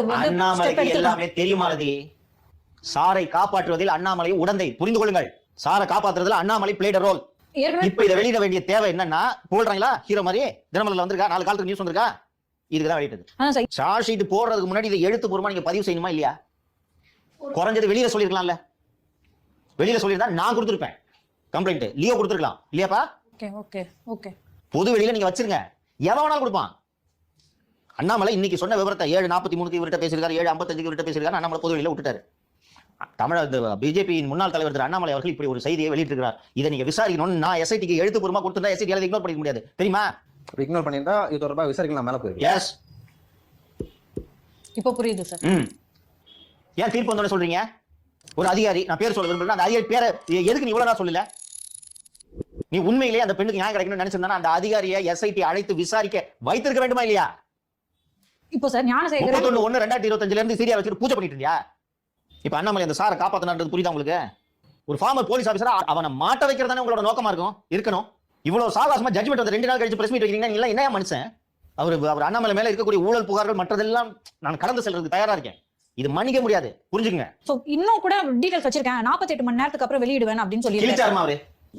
அண்ணாமலைக்கு. எல்லாமே தெரியுமானதி சாரை காப்பாற்றுவதில் அண்ணாமலை உடந்தை. புரிந்து கொள்ளுங்கள். சாரை காப்பாத்துறதுல அண்ணாமலை பிளேட் ரோல் இப்ப இதை வெளியிட வேண்டிய தேவை என்னன்னா போடுறாங்களா ஹீரோ மாதிரி தினமலர்ல வந்திருக்கா? நாலு காலத்துக்கு நியூஸ் வந்திருக்கா? இதுக்கு தான் வெளியிட்டது சார்ஜ் ஷீட் போடுறதுக்கு முன்னாடி இதை எழுத்துப்பூர்வமா நீங்க பதிவு செய்யணுமா இல்லையா? குறைஞ்சது வெளியில சொல்லிருக்கலாம்ல. வெளியில சொல்லியிருந்தா நான் கொடுத்துருப்பேன். கம்ப்ளைண்ட் லியோ கொடுத்துருக்கலாம். இல்லையாப்பா? Okay okay okay. பொது வெளியில நீங்க வச்சிருங்க. எவன் வேணாலும் கொடுப்பான். அண்ணாமலை இன்னைக்கு சொன்ன விவரத்தை ஏழு நாற்பத்தி மூணுக்கு இவர்கிட்ட பேசியிருக்காரு ஏழு ஐம்பத்தஞ்சுக்கு இவர்கிட்ட பேசியிருக்காரு அண்ணாமலை பொது வெளியில விட்டுட்டாரு. தமிழ் பிஜேபியின் முன்னாள் தலைவர் திரு அண்ணாமலை அவர்கள் இப்படி ஒரு செய்தியை வெளியிட்டிருக்கிறார். இதை நீங்க விசாரிக்கணும்னு நான் எஸ்ஐடிக்கு எழுத்துப்பூர்வமா கொடுத்திருந்தா எஸ்ஐடி இக்னோர் பண்ணிக்க முடியாது. தெரியுமா? இக்னோர் பண்ணியிருந்தா இது தொடர்பாக விசாரிக்கலாம் மேல போயிருக்கு எஸ் இப்போ புரியுது சார் ம். ஏன் தீர்ப்பு வந்தோட சொல்றீங்க? ஒரு அதிகாரி நான் பேர் சொல்ல விரும்புறேன் அந்த அதிகாரி பேரை எதுக்கு நீ இவ்வளவு நாள் சொல்லல? நீ உண்மையிலேயே அந்த பெண்ணுக்கு நியாயம் கிடைக்கணும்னு நினைச்சிருந்தா அந்த அதிகாரியை எஸ்ஐடி அழைத்து விசாரிக்க வைத்திருக்க வேண்டுமா இல்லையா? இப்போ சார் ஞானசேகர் முப்பத்தொன்னு ஒண்ணு ரெண்டாயிரத்தி இருபத்தஞ்சுல இருந்து சீரியா வச்சுட்டு பூஜை பண்ணிட்டு இருந்தியா? இப்ப அண்ணாமலை அந்த சாரை காப்பாத்தினான்றது புரியுதா உங்களுக்கு? ஒரு ஃபார்மர் போலீஸ் ஆபீசரா அவனை மாட்ட வைக்கிறது தானே உங்களோட நோக்கமா இருக்கும்? இருக்கணும். இவ்வளவு சாவாசமா ஜட்மெண்ட் வந்து ரெண்டு நாள் கழிச்சு பிரஸ் மீட் வைக்கிறீங்கன்னா இல்ல என்ன மனுஷன்? அவர் அவர் அண்ணாமலை மேல இருக்கக்கூடிய ஊழல் புகார்கள் மற்றதெல்லாம் நான் கடந்து செல்றதுக்கு தயாரா இருக்கேன். இது மன்னிக்க முடியாது. புரிஞ்சுக்குங்க. சோ இன்னும் கூட டீடைல்ஸ் வச்சிருக்கேன். 48 மணி நேரத்துக்கு அப்புறம் வெளியிடுவேன் அப்படின்னு சொல்லி